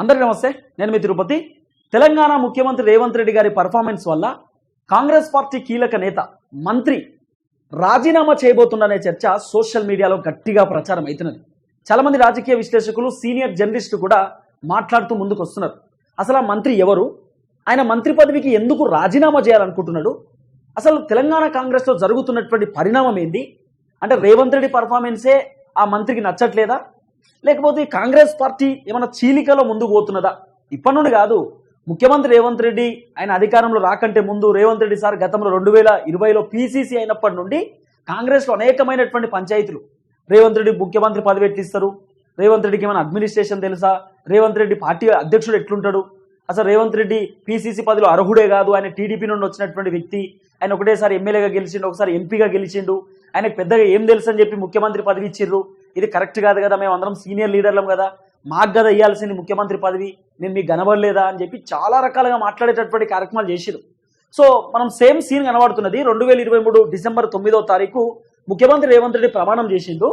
అందరికీ నమస్తే నేను మీ తిరుపతి. తెలంగాణ ముఖ్యమంత్రి రేవంత్ రెడ్డి గారి పర్ఫార్మెన్స్ వల్ల కాంగ్రెస్ పార్టీ కీలక నేత మంత్రి రాజీనామా చేయబోతుందనే చర్చ సోషల్ మీడియాలో గట్టిగా ప్రచారం అవుతున్నది చాలామంది రాజకీయ విశ్లేషకులు సీనియర్ జర్నలిస్టు కూడా మాట్లాడుతూ ముందుకు వస్తున్నారు. అసలు ఆ మంత్రి ఎవరు? ఆయన మంత్రి పదవికి ఎందుకు రాజీనామా చేయాలనుకుంటున్నాడు? అసలు తెలంగాణ కాంగ్రెస్లో జరుగుతున్నటువంటి పరిణామం ఏంది? అంటే రేవంత్ రెడ్డి పర్ఫార్మెన్సే ఆ మంత్రికి నచ్చట్లేదా? లేకపోతే ఈ కాంగ్రెస్ పార్టీ ఏమైనా చీలికలో ముందుకు పోతున్నదా? ఇప్పటి నుండి కాదు. ముఖ్యమంత్రి రేవంత్ రెడ్డి ఆయన అధికారంలో రాకంటే ముందు రేవంత్ రెడ్డి సార్ గతంలో రెండు వేల ఇరవైలో పీసీసీ అయినప్పటి నుండి కాంగ్రెస్లో అనేకమైనటువంటి పంచాయతీలు. రేవంత్ రెడ్డి ముఖ్యమంత్రి పదవి ఎట్లిస్తారు? రేవంత్ రెడ్డికి ఏమైనా అడ్మినిస్ట్రేషన్ తెలుసా? రేవంత్ రెడ్డి పార్టీ అధ్యక్షుడు ఎట్లుంటాడు? అసలు రేవంత్ రెడ్డి పీసీసీ పదవిలో అర్హుడే కాదు. ఆయన టీడీపీ నుండి వచ్చినటువంటి వ్యక్తి. ఆయన ఒకటేసారి ఎమ్మెల్యేగా గెలిచిండు ఒకసారి ఎంపీగా గెలిచిండు. ఆయనకు పెద్దగా ఏం తెలుసు అని చెప్పి ముఖ్యమంత్రి పదవి ఇచ్చిర్రు. ఇది కరెక్ట్ కాదు కదా మేము అందరం సీనియర్ లీడర్లం కదా. మాకు కదా ఇవ్వాల్సింది ముఖ్యమంత్రి పదవి నేను మీకు కనబడలేదా అని చెప్పి చాలా రకాలుగా మాట్లాడేటటువంటి కార్యక్రమాలు చేసిరు సో మనం సేమ్ సీన్ కనబడుతున్నది రెండు వేల ఇరవై మూడు డిసెంబర్ తొమ్మిదో తారీఖు ముఖ్యమంత్రి రేవంత్ రెడ్డి ప్రమాణం చేసిండు.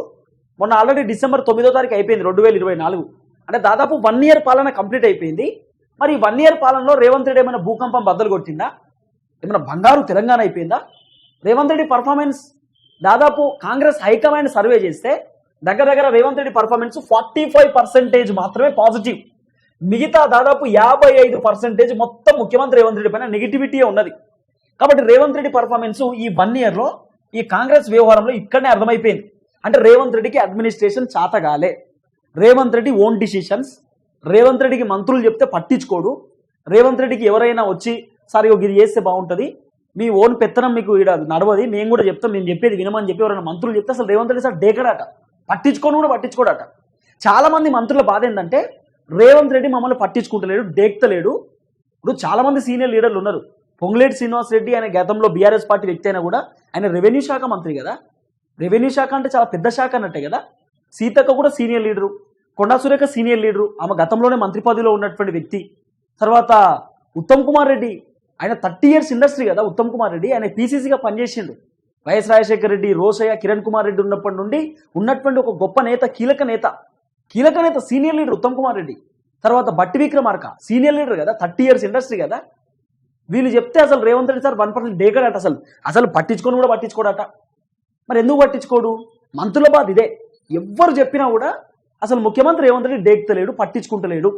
మొన్న ఆల్రెడీ డిసెంబర్ తొమ్మిదో తారీఖు అయిపోయింది రెండు వేల ఇరవై నాలుగు. అంటే దాదాపు వన్ ఇయర్ పాలన కంప్లీట్ అయిపోయింది. మరి వన్ ఇయర్ పాలనలో రేవంత్ రెడ్డి ఏమైనా భూకంపం బద్దలు కొట్టిందా? ఏమైనా బంగారు తెలంగాణ అయిపోయిందా? రేవంత్ రెడ్డి పర్ఫార్మెన్స్ దాదాపు కాంగ్రెస్ హైకమాండ్ సర్వే చేస్తే దగ్గర దగ్గర Revanth Reddy performance forty five percentage మాత్రమే పాజిటివ్ మిగతా దాదాపు యాభై ఐదు పర్సెంటేజ్ మొత్తం ముఖ్యమంత్రి రేవంత్ రెడ్డి పైన నెగిటివిటీయే ఉన్నది. కాబట్టి రేవంత్ రెడ్డి పర్ఫార్మెన్స్ ఈ వన్ ఇయర్లో ఈ కాంగ్రెస్ వ్యవహారంలో ఇక్కడనే అర్థమైపోయింది. అంటే రేవంత్ రెడ్డికి అడ్మినిస్ట్రేషన్ చాతగాలే. రేవంత్ రెడ్డి ఓన్ డిసిషన్స్ రేవంత్ రెడ్డికి మంత్రులు చెప్తే పట్టించుకోడు. రేవంత్ రెడ్డికి ఎవరైనా వచ్చి సార్ ఇది చేస్తే బాగుంటుంది. మీ ఓన్ పెత్తనం మీకు ఇక్కడ నడవది. మేము కూడా చెప్తాం. మేము చెప్పేది వినమని చెప్పి ఎవరైనా మంత్రులు చెప్తే అసలు రేవంత్ రెడ్డి సార్ డేకడాట పట్టించుకోను కూడా పట్టించుకోడట. చాలా మంది మంత్రుల బాధ ఏంటంటే రేవంత్ రెడ్డి మమ్మల్ని పట్టించుకుంటలేడు డేక్తలేడు ఇప్పుడు చాలా మంది సీనియర్ లీడర్లు ఉన్నారు. పొంగులేటి శ్రీనివాస్ రెడ్డి ఆయన గతంలో బీఆర్ఎస్ పార్టీ వ్యక్తి అయినా కూడా ఆయన రెవెన్యూ శాఖ మంత్రి కదా. రెవెన్యూ శాఖ అంటే చాలా పెద్ద శాఖ అన్నట్టే కదా. సీతక్క కూడా senior leader Konda Surekha senior leader ఆమె గతంలోనే మంత్రి పదవిలో ఉన్నటువంటి వ్యక్తి. తర్వాత ఉత్తమ్ కుమార్ రెడ్డి ఆయన థర్టీ ఇయర్స్ ఇండస్ట్రీ కదా ఉత్తమ్ కుమార్ రెడ్డి. ఆయన పీసీసీగా పనిచేసిండు. వైఎస్ రాజశేఖర రెడ్డి రోసయ్య కిరణ్ కుమార్ రెడ్డి ఉన్నప్పటి నుండి ఉన్నటువంటి ఒక గొప్ప నేత కీలక నేత. కీలక నేత సీనియర్ లీడర్ ఉత్తమ్ కుమార్ రెడ్డి. తర్వాత బట్టి విక్రమార్క సీనియర్ లీడర్ కదా థర్టీ ఇయర్స్ ఇండస్ట్రీ కదా. వీళ్ళు చెప్తే అసలు Revanth Reddy sir one percent డేకడట అసలు. అసలు పట్టించుకొని కూడా పట్టించుకోడట. మరి ఎందుకు పట్టించుకోడు? మంత్రుల బాధ ఇదే. ఎవ్వరు చెప్పినా కూడా అసలు ముఖ్యమంత్రి రేవంత్ రెడ్డి డేక్తలేడు పట్టించుకుంటలేడు.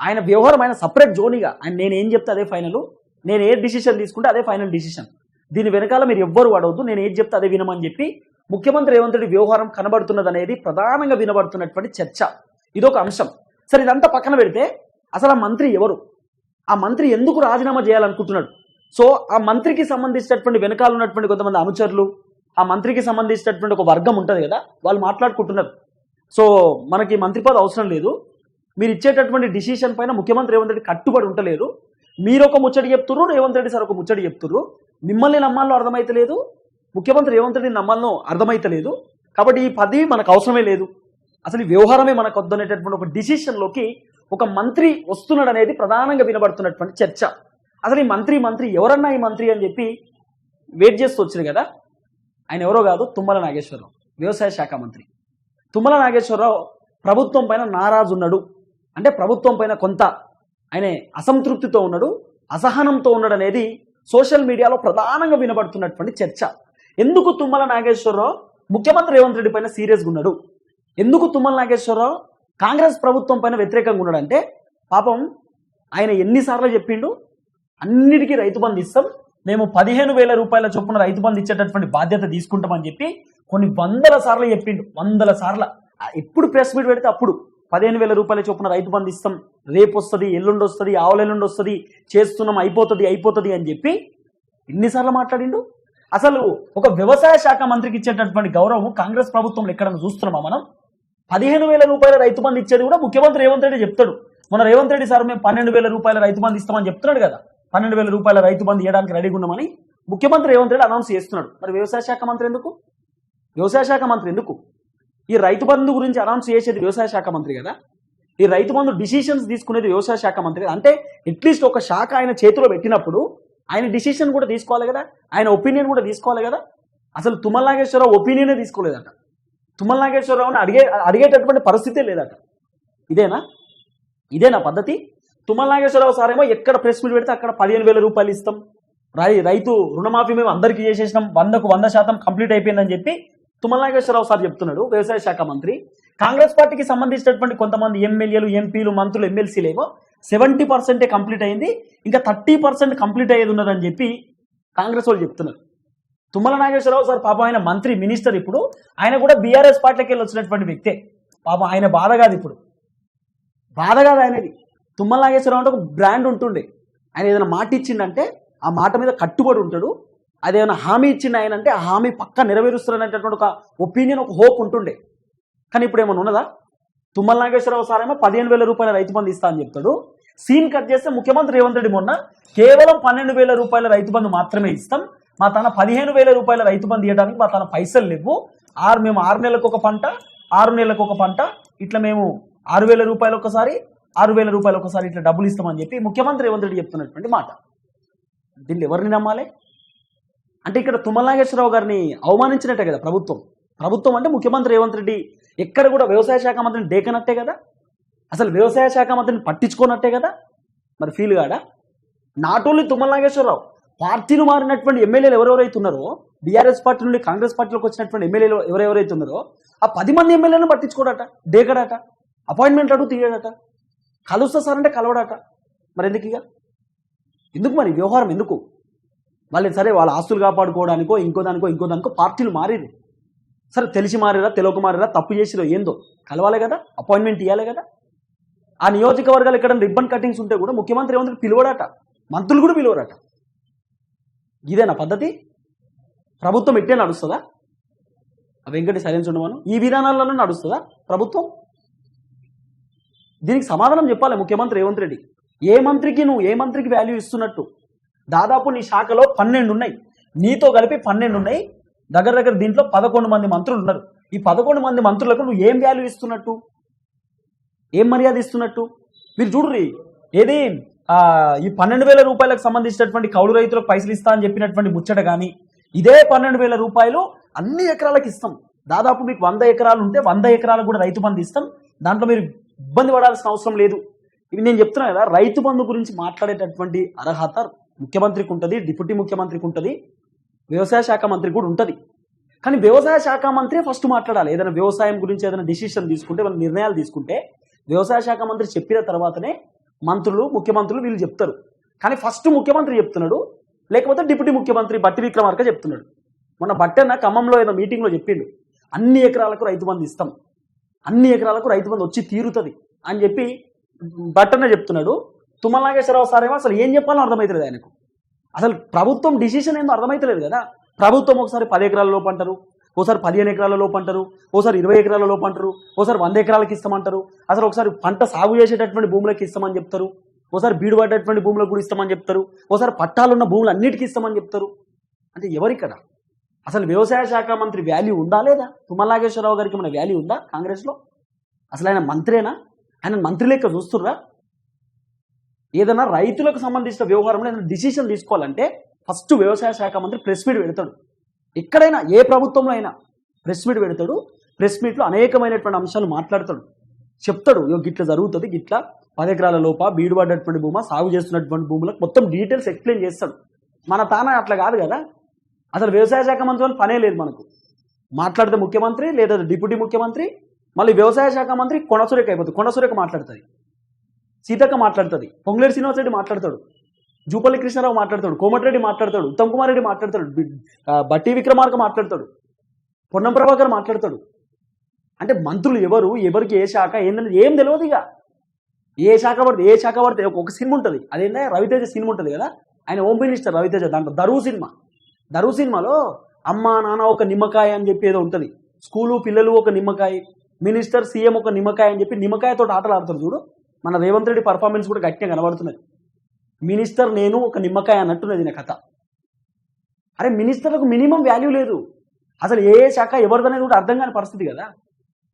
ఆయన వ్యవహారం ఆయన సపరేట్ జోనిగా. ఆయన నేను ఏం చెప్తే అదే ఫైనల్. నేను ఏ డిసిషన్ తీసుకుంటే అదే ఫైనల్ డిసిషన్. దీని వెనకాల మీరు ఎవ్వరు వాడవద్దు నేను ఏది చెప్తే అదే వినమని చెప్పి ముఖ్యమంత్రి రేవంత్ రెడ్డి వ్యవహారం కనబడుతున్నది అనేది ప్రధానంగా వినబడుతున్నటువంటి చర్చ. ఇదొక అంశం. సరే ఇదంతా పక్కన పెడితే అసలు ఆ మంత్రి ఎవరు? ఆ మంత్రి ఎందుకు రాజీనామా చేయాలనుకుంటున్నాడు? సో ఆ మంత్రికి సంబంధించినటువంటి వెనకాల ఉన్నటువంటి కొంతమంది అనుచరులు ఆ మంత్రికి సంబంధించినటువంటి ఒక వర్గం ఉంటుంది కదా వాళ్ళు మాట్లాడుకుంటున్నారు. సో మనకి మంత్రి పదవి అవసరం లేదు. మీరు ఇచ్చేటటువంటి డిసిషన్ పైన ముఖ్యమంత్రి రేవంత్ రెడ్డి కట్టుబడి ఉండలేదు మీరు ఒక ముచ్చటి చెప్తుర్రు రేవంత్ రెడ్డి సార్ ఒక ముచ్చటి చెప్తుర్రు. మిమ్మల్ని నమ్మాలో అర్థమైతలేదు. ముఖ్యమంత్రి రేవంత్ రెడ్డి నమ్మాలను అర్థమైతలేదు. కాబట్టి ఈ పదవి మనకు అవసరమే లేదు. అసలు ఈ వ్యవహారమే మనకు వద్దనేటటువంటి ఒక డిసిషన్లోకి ఒక మంత్రి వస్తున్నాడు అనేది ప్రధానంగా వినబడుతున్నటువంటి చర్చ. అసలు ఈ మంత్రి మంత్రి ఎవరన్నా ఈ మంత్రి అని చెప్పి వెయిట్ చేస్తూ వచ్చింది కదా? ఆయన ఎవరో కాదు తుమ్మల నాగేశ్వరరావు వ్యవసాయ శాఖ మంత్రి. తుమ్మల నాగేశ్వరరావు ప్రభుత్వం పైన నారాజు ఉన్నాడు అంటే ప్రభుత్వం పైన కొంత ఆయన అసంతృప్తితో ఉన్నాడు అసహనంతో ఉన్నాడు అనేది సోషల్ మీడియాలో ప్రధానంగా వినబడుతున్నటువంటి చర్చ. ఎందుకు తుమ్మల నాగేశ్వరరావు? ముఖ్యమంత్రి రేవంత్ రెడ్డి పైన సీరియస్గా ఉన్నాడు. ఎందుకు తుమ్మల నాగేశ్వరరావు? కాంగ్రెస్ ప్రభుత్వం పైన వ్యతిరేకంగా ఉన్నాడంటే పాపం ఆయన ఎన్నిసార్లు చెప్పిండు అన్నిటికీ రైతు బంధు ఇస్తాం మేము పదిహేను వేల రూపాయల చొప్పున రైతు బంధు ఇచ్చేటటువంటి బాధ్యత తీసుకుంటామని చెప్పి కొన్ని వందల సార్లు చెప్పిండు వందల సార్లు. ఎప్పుడు ప్రెస్ మీట్ పెడితే అప్పుడు. పదిహేను వేల రూపాయల చొప్పున రైతు బంధు ఇస్తాం. రేపు వస్తుంది ఎల్లుండి వస్తుంది ఆవులెల్లుండి వస్తుంది చేస్తున్నాం అయిపోతుంది అయిపోతుంది అని చెప్పి ఎన్నిసార్లు మాట్లాడిండు? అసలు ఒక వ్యవసాయ శాఖ మంత్రికి ఇచ్చేటటువంటి గౌరవం కాంగ్రెస్ ప్రభుత్వంలో ఎక్కడన్నా చూస్తున్నామా మనం? పదిహేను వేల రూపాయల రైతు బంధు ఇచ్చేది కూడా ముఖ్యమంత్రి రేవంత్ రెడ్డి చెప్తాడు. మన రేవంత్ రెడ్డి సార్ మేము పన్నెండు వేల రూపాయల రైతు బంధు ఇస్తామని చెప్తున్నాడు కదా. పన్నెండు వేల రూపాయల రైతు బంధు ఇవ్వడానికి రెడీగా ఉన్నామని ముఖ్యమంత్రి రేవంత్ రెడ్డి అనౌన్స్ చేస్తున్నాడు. మరి వ్యవసాయ శాఖ మంత్రి ఎందుకు? వ్యవసాయ శాఖ మంత్రి ఎందుకు? ఈ రైతు బంధు గురించి అనౌన్స్ చేసేది వ్యవసాయ శాఖ మంత్రి కదా? ఈ రైతు బంధు డిసిషన్స్ తీసుకునేది వ్యవసాయ శాఖ మంత్రి అంటే అట్లీస్ట్ ఒక శాఖ ఆయన చేతిలో పెట్టినప్పుడు ఆయన డిసిషన్ కూడా తీసుకోవాలి కదా? ఆయన ఒపీనియన్ కూడా తీసుకోవాలి కదా? అసలు తుమ్మల నాగేశ్వరరావు ఒపీనియనే తీసుకోలేదట. తుమ్మల నాగేశ్వరరావుని అడిగే అడిగేటటువంటి పరిస్థితే లేదట. ఇదేనా? ఇదేనా పద్ధతి? తుమ్మల నాగేశ్వరరావు సార్ ఏమో ఎక్కడ ప్రెస్ మీట్ పెడితే అక్కడ పదిహేను వేల రూపాయలు ఇస్తాం. రై రైతు రుణమాఫీ మేము అందరికీ చేసేసినాం. వందకు వంద శాతం కంప్లీట్ అయిపోయిందని చెప్పి తుమ్మల నాగేశ్వరరావు సార్ చెప్తున్నాడు వ్యవసాయ శాఖ మంత్రి. కాంగ్రెస్ పార్టీకి సంబంధించినటువంటి కొంతమంది ఎమ్మెల్యేలు ఎంపీలు మంత్రులు ఎమ్మెల్సీలు ఏమో సెవెంటీ పర్సెంటే కంప్లీట్ అయింది. ఇంకా థర్టీ పర్సెంట్ కంప్లీట్ అయ్యేది ఉన్నదని చెప్పి కాంగ్రెస్ వాళ్ళు చెప్తున్నారు. తుమ్మల నాగేశ్వరరావు సార్ పాపం ఆయన మంత్రి మినిస్టర్ ఇప్పుడు. ఆయన కూడా బీఆర్ఎస్ పార్టీకి వెళ్ళి వచ్చినటువంటి వ్యక్తే. పాపం ఆయన బాధ కాదు ఇప్పుడు. బాధ కాదు ఆయనది. తుమ్మల నాగేశ్వరరావు అంటే ఒక బ్రాండ్ ఉంటుండే. ఆయన ఏదైనా మాట ఇచ్చిండంటే ఆ మాట మీద కట్టుబడి ఉంటాడు. అదేమైనా హామీ ఇచ్చిండు ఆయన అంటే ఆ హామీ పక్కా నెరవేరుస్తారనేటటువంటి ఒక ఒపీనియన్ ఒక హోప్ ఉంటుండే. కానీ ఇప్పుడు ఏమైనా ఉన్నదా? తుమ్మల నాగేశ్వరరావు సార్ ఏమో పదిహేను వేల రూపాయల రైతు బంధు ఇస్తా అని చెప్తాడు. సీన్ కట్ చేస్తే ముఖ్యమంత్రి రేవంత్ రెడ్డి మొన్న కేవలం పన్నెండు వేల రూపాయల రైతు బంధు మాత్రమే ఇస్తాం. మా తన పదిహేను వేల రూపాయల రైతు బంధు ఇవ్వడానికి మా తన పైసలు లేవు. ఆరు మేము ఆరు నెలలకు ఒక పంట ఆరు నెలలకు ఒక పంట ఇట్లా మేము ఆరు వేల రూపాయలు ఒకసారి ఆరు వేల రూపాయలు ఒకసారి ఇట్లా డబ్బులు ఇస్తామని చెప్పి ముఖ్యమంత్రి రేవంత్ రెడ్డి చెప్తున్నటువంటి మాట. దీన్ని ఎవరిని నమ్మాలి? అంటే ఇక్కడ తుమ్మల నాగేశ్వరరావు గారిని అవమానించినట్టే కదా ప్రభుత్వం. ప్రభుత్వం అంటే ముఖ్యమంత్రి రేవంత్ రెడ్డి. ఎక్కడ కూడా వ్యవసాయ శాఖ మంత్రిని డేకనట్టే కదా? అసలు వ్యవసాయ శాఖ మంత్రిని పట్టించుకోనట్టే కదా? మరి ఫీల్ కాడా నాట్ ఓన్లీ తుమ్మల నాగేశ్వరరావు పార్టీలు మారినటువంటి ఎమ్మెల్యేలు ఎవరెవరైతే ఉన్నారో బీఆర్ఎస్ పార్టీ నుండి కాంగ్రెస్ పార్టీలోకి వచ్చినటువంటి ఎమ్మెల్యేలు ఎవరెవరైతే ఉన్నారో ఆ పది మంది ఎమ్మెల్యేలను పట్టించుకోడట డేకడట అపాయింట్మెంట్ అడుగు తీయడట కలుస్తా సార్ అంటే కలవడట. మరి ఎందుకు ఇక? ఎందుకు మరి? వ్యవహారం ఎందుకు? వాళ్ళు సరే వాళ్ళ ఆస్తులు కాపాడుకోవడానికో ఇంకో దానికో ఇంకో దానికో పార్టీలు మారేది సరే తెలిసి మారిరా తెలియక మారిరా తప్పు చేసిరో ఏందో కలవాలి కదా అపాయింట్మెంట్ ఇవ్వాలి కదా. ఆ నియోజకవర్గాలు ఎక్కడ రిబ్బన్ కటింగ్స్ ఉంటే కూడా ముఖ్యమంత్రి ఏమంటే పిలువడట మంత్రులు కూడా పిలువరట. ఇదేనా పద్ధతి? ప్రభుత్వం ఇట్టే నడుస్తుందా? ఆ వెంకటి సైలెన్స్ ఉండమను. ఈ విధానాలలో నడుస్తుందా ప్రభుత్వం? దీనికి సమాధానం చెప్పాలి ముఖ్యమంత్రి రేవంత్ రెడ్డి. ఏ మంత్రికి నువ్వు ఏ మంత్రికి వాల్యూ ఇస్తున్నట్టు? దాదాపు నీ శాఖలో పన్నెండు ఉన్నాయి నీతో కలిపి పన్నెండు ఉన్నాయి దగ్గర దగ్గర దీంట్లో పదకొండు మంది మంత్రులు ఉన్నారు. ఈ పదకొండు మంది మంత్రులకు నువ్వు ఏం వాల్యూ ఇస్తున్నట్టు? ఏం మర్యాద ఇస్తున్నట్టు? మీరు చూడుర్రి ఏది ఈ పన్నెండు వేల రూపాయలకు సంబంధించినటువంటి కౌలు రైతులకు పైసలు ఇస్తా అని చెప్పినటువంటి ముచ్చట కానీ ఇదే పన్నెండు వేల రూపాయలు అన్ని ఎకరాలకు ఇస్తాం. దాదాపు మీకు వంద ఎకరాలు ఉంటే వంద ఎకరాలకు కూడా రైతు బంధు ఇస్తాం. దాంట్లో మీరు ఇబ్బంది పడాల్సిన అవసరం లేదు. ఇవి నేను చెప్తున్నా కదా రైతు బంధు గురించి మాట్లాడేటటువంటి అర్హత ముఖ్యమంత్రికి ఉంటుంది డిప్యూటీ ముఖ్యమంత్రికి ఉంటుంది వ్యవసాయ శాఖ మంత్రికి కూడా ఉంటుంది. కానీ వ్యవసాయ శాఖ మంత్రి ఫస్ట్ మాట్లాడాలి. ఏదైనా వ్యవసాయం గురించి ఏదైనా డిసిషన్ తీసుకుంటే ఏమైనా నిర్ణయాలు తీసుకుంటే వ్యవసాయ శాఖ మంత్రి చెప్పిన తర్వాతనే మంత్రులు ముఖ్యమంత్రులు వీళ్ళు చెప్తారు. కానీ ఫస్ట్ ముఖ్యమంత్రి చెప్తున్నాడు లేకపోతే డిప్యూటీ ముఖ్యమంత్రి బట్టి విక్రమార్క చెప్తున్నాడు. మొన్న బట్టన్న ఖమ్మంలో ఏదో మీటింగ్లో చెప్పిండు అన్ని ఎకరాలకు రైతు బంధు ఇస్తాం. అన్ని ఎకరాలకు రైతు బంధు వచ్చి తీరుతుంది. అని చెప్పి బట్టన్న చెప్తున్నాడు. తుమ్మల నాగేశ్వరరావు సార్ ఏమో అసలు ఏం చెప్పాలో అర్థమవుతలేదు ఆయనకు. అసలు ప్రభుత్వం డిసిషన్ ఏందో అర్థమవుతలేదు కదా. ప్రభుత్వం ఒకసారి పది ఎకరాల లోపు అంటారు ఓసారి పదిహేను ఎకరాల లోపు అంటారు ఓసారి ఇరవై ఎకరాల లోపు అంటారు ఓసారి వంద ఎకరాలకు ఇస్తామంటారు అసలు ఒకసారి పంట సాగు చేసేటటువంటి భూములకు ఇస్తామని చెప్తారు ఓసారి బీడు పడ్డటువంటి భూములకు కూడా ఇస్తామని చెప్తారు ఓసారి పట్టాలున్న భూములు అన్నిటికీ ఇస్తామని చెప్తారు. అంటే ఎవరిక్కడ అసలు వ్యవసాయ శాఖ మంత్రి వాల్యూ ఉందా లేదా? తుమ్మలనాగేశ్వరరావు గారికి మన వాల్యూ ఉందా కాంగ్రెస్లో? అసలు ఆయన మంత్రేనా? ఆయన మంత్రి లెక్క చూస్తుర్రా? ఏదైనా రైతులకు సంబంధించిన వ్యవహారంలో ఏదైనా డిసిషన్ తీసుకోవాలంటే ఫస్ట్ వ్యవసాయ శాఖ మంత్రి ప్రెస్ మీట్ పెడతాడు. ఎక్కడైనా ఏ ప్రభుత్వంలో అయినా ప్రెస్ మీట్ పెడతాడు. ప్రెస్ మీట్లో అనేకమైనటువంటి అంశాలు మాట్లాడతాడు. చెప్తాడు ఇగో గిట్ల జరుగుతుంది గిట్ల పది ఎకరాల లోప బీడు పడ్డటువంటి భూమ సాగు చేస్తున్నటువంటి భూములకు మొత్తం డీటెయిల్స్ ఎక్స్ప్లెయిన్ చేస్తాడు. మన తాన అట్లా కాదు కదా. అసలు వ్యవసాయ శాఖ మంత్రి వాళ్ళు పనే లేదు మనకు. మాట్లాడితే ముఖ్యమంత్రి లేదా డిప్యూటీ ముఖ్యమంత్రి మళ్ళీ వ్యవసాయ శాఖ మంత్రి కొనసురేఖ అయిపోతుంది కొనసురేఖ మాట్లాడుతుంది సీతక్క మాట్లాడుతుంది పొంగులేరు శ్రీనివాసరెడ్డి మాట్లాడతాడు జూపల్లి కృష్ణారావు మాట్లాడతాడు కోమటిరెడ్డి మాట్లాడతాడు ఉత్తమ్ కుమార్ రెడ్డి మాట్లాడతాడు బట్టి విక్రమార్క మాట్లాడతాడు పొన్నం ప్రభాకర్ మాట్లాడతాడు. అంటే మంత్రులు ఎవరు ఎవరికి ఏ శాఖ ఏందని ఏం తెలియదు ఇక. ఏ శాఖ పడితే ఏ శాఖ పడితే ఒక- ఒక సినిమా ఉంటుంది. అదేంటే రవితేజ సినిమా ఉంటుంది కదా? ఆయన హోమ్ మినిస్టర్ రవితేజ దాంట్లో దరువు సినిమా. దరువు సినిమాలో అమ్మ నాన్న ఒక నిమ్మకాయ అని చెప్పి ఏదో ఉంటుంది. స్కూలు పిల్లలు ఒక నిమ్మకాయ మినిస్టర్ సీఎం ఒక నిమ్మకాయ అని చెప్పి నిమ్మకాయతో ఆటలు ఆడతారు చూడు. మన రేవంత్ రెడ్డి పర్ఫార్మెన్స్ కూడా గట్టిగా కనబడుతున్నది. మినిస్టర్ నేను ఒక నిమ్మకాయ అన్నట్టున్నది నా కథ. అరే మినిస్టర్లకు మినిమం వాల్యూ లేదు. అసలు ఏ శాఖ ఎవరిదనేది కూడా అర్థం కాని పరిస్థితి కదా.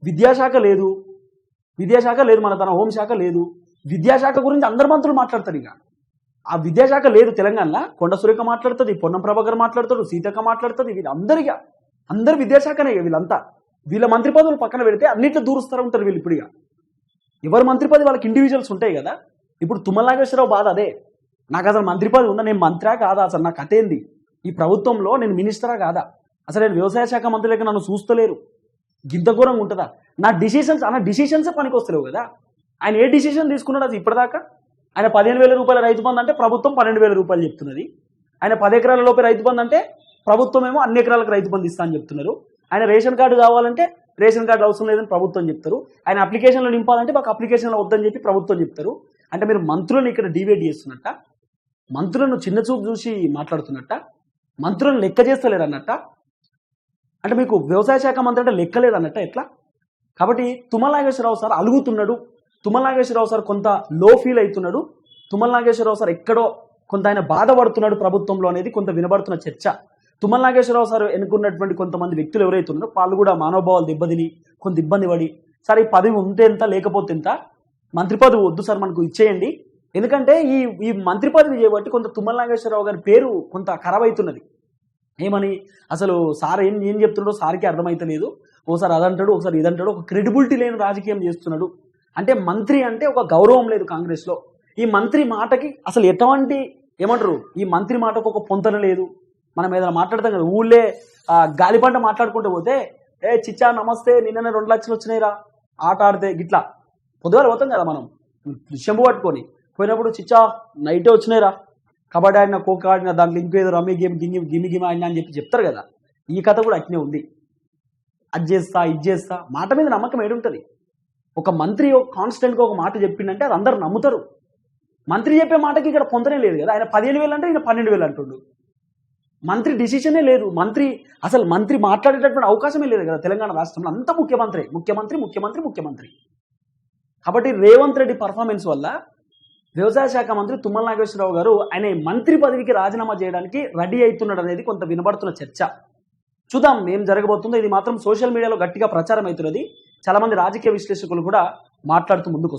విద్యాశాఖ లేదు. విద్యాశాఖ లేదు మన తన హోంశాఖ లేదు. విద్యాశాఖ గురించి అందరు మంత్రులు మాట్లాడతారు ఇక. ఆ విద్యాశాఖ లేదు తెలంగాణలో. కొండ సురేఖ మాట్లాడుతుంది పొన్నం ప్రభాకర్ మాట్లాడతాడు సీతక్క మాట్లాడుతుంది వీళ్ళందరిగా. అందరు విద్యాశాఖనే ఇక వీళ్ళంతా. వీళ్ళ మంత్రి పదవులు పక్కన పెడితే అన్నిట్లో దూరుస్తారు ఉంటారు వీళ్ళు ఇప్పుడు ఇక ఎవరు మంత్రి పది వాళ్ళకి ఇండివిజువల్స్ ఉంటాయి కదా. ఇప్పుడు తుమ్మలనాగేశ్వరరావు బాధ అదే. నాకు అసలు మంత్రి పది ఉందా? నేను మంత్రా కాదా? అసలు నా కథ ఏంది? ఈ ప్రభుత్వంలో నేను మినిస్టరా కాదా? అసలు నేను వ్యవసాయ శాఖ మంత్రులకి నన్ను చూస్తలేరు. గింత ఘోరంగా ఉంటుందా? నా డిసిషన్స్ అన్న డిసిషన్సే పనికి వస్తలేవు కదా. ఆయన ఏ డిసిషన్ తీసుకున్నాడు అది ఇప్పటిదాకా? ఆయన పదిహేను వేల రూపాయల రైతు బంధు అంటే ప్రభుత్వం పన్నెండు వేల రూపాయలు చెప్తున్నది. ఆయన పది ఎకరాల లోపే రైతు బంధు అంటే ప్రభుత్వం ఏమో అన్ని ఎకరాలకు రైతు బంధు ఇస్తా అని చెప్తున్నారు. ఆయన రేషన్ కార్డు కావాలంటే రేషన్ కార్డు అవసరం లేదని ప్రభుత్వం చెప్తారు. ఆయన అప్లికేషన్లో నింపాలంటే మాకు అప్లికేషన్లో వద్దని చెప్పి ప్రభుత్వం చెప్తారు. అంటే మీరు మంత్రులను ఇక్కడ డివేట్ చేస్తున్నట్ట? మంత్రులను చిన్న చూపు చూసి మాట్లాడుతున్నట్ట? మంత్రులను లెక్క చేస్తలేరు అన్నట్ట అంటే మీకు వ్యవసాయ శాఖ మంత్రి అంటే లెక్కలేదన్నట్ట ఎట్లా? కాబట్టి తుమ్మల నాగేశ్వరరావు సార్ అలుగుతున్నాడు. తుమ్మల నాగేశ్వరరావు సార్ కొంత లో ఫీల్ అవుతున్నాడు. తుమ్మల నాగేశ్వరరావు సార్ ఎక్కడో కొంత ఆయన బాధపడుతున్నాడు ప్రభుత్వంలో అనేది కొంత వినబడుతున్న చర్చ. తుమ్మల నాగేశ్వరరావు సార్ ఎన్నుకున్నటువంటి కొంతమంది వ్యక్తులు ఎవరైతే ఉన్నారో వాళ్ళు కూడా మానవభావాలు దెబ్బతిని కొంత ఇబ్బంది పడి సార్ ఈ పదవి ఉంటే ఎంత లేకపోతే ఎంత? మంత్రి పదవి వద్దు సార్ మనకు ఇచ్చేయండి. ఎందుకంటే ఈ ఈ మంత్రి పదవి చేయబట్టి కొంత తుమ్మల నాగేశ్వరరావు గారి పేరు కొంత ఖరాబ్ అవుతున్నది. ఏమని? అసలు సార్ ఏం ఏం చెప్తున్నాడో సార్కి అర్థమైతలేదు. ఓసారి అదంటాడు ఒకసారి ఇదంటాడు ఒక క్రెడిబిలిటీ లేని రాజకీయం చేస్తున్నాడు. అంటే మంత్రి అంటే ఒక గౌరవం లేదు కాంగ్రెస్లో. ఈ మంత్రి మాటకి అసలు ఎటువంటి ఏమంటారు? ఈ మంత్రి మాటకు ఒక పొంతన లేదు. మనం ఏదైనా మాట్లాడతాం కదా ఊళ్ళే గాలిపంట మాట్లాడుకుంటూ పోతే ఏ చిచ్చా నమస్తే నిన్ననే రెండు లక్షలు వచ్చినాయిరా ఆట ఆడితే గిట్లా. పొద్దుగాల పోతాం కదా మనం. చెంబు పట్టుకొని. పోయినప్పుడు చిచ్చా నైటే వచ్చినాయిరా. కబడ్డీ ఆడిన కోక ఆడిన దాంట్లో ఇంకేదో రమ్మి గేమ్ గిమ్మి గిమ్మి గిమ్మి ఆడినా అని చెప్పి చెప్తారు కదా. ఈ కథ కూడా అట్నే ఉంది. అది చేస్తా ఇది చేస్తా మాట మీద నమ్మకం ఏడుంటుంది. ఒక మంత్రి కాన్స్టెంట్గా ఒక మాట చెప్పిండంటే అది అందరు నమ్ముతారు. మంత్రి చెప్పే మాటకి ఇక్కడ పొందనే లేదు కదా. ఆయన పదిహేను వేలు అంటే ఈయన పన్నెండు వేలు అంటుండు. మంత్రి డిసిషనే లేదు. మంత్రి అసలు మంత్రి మాట్లాడేటటువంటి అవకాశమే లేదు కదా తెలంగాణ రాష్ట్రంలో. అంత ముఖ్యమంత్రి ముఖ్యమంత్రి ముఖ్యమంత్రి ముఖ్యమంత్రి. కాబట్టి రేవంత్ రెడ్డి పర్ఫార్మెన్స్ వల్ల వ్యవసాయ శాఖ మంత్రి తుమ్మల నాగేశ్వరరావు గారు ఆయన మంత్రి పదవికి రాజీనామా చేయడానికి రెడీ అవుతున్నాడు అనేది కొంత వినబడుతున్న చర్చ. చూద్దాం ఏం జరగబోతుందో. ఇది మాత్రం సోషల్ మీడియాలో గట్టిగా ప్రచారం అవుతున్నది. చాలా మంది రాజకీయ విశ్లేషకులు కూడా మాట్లాడుతూ ముందుకు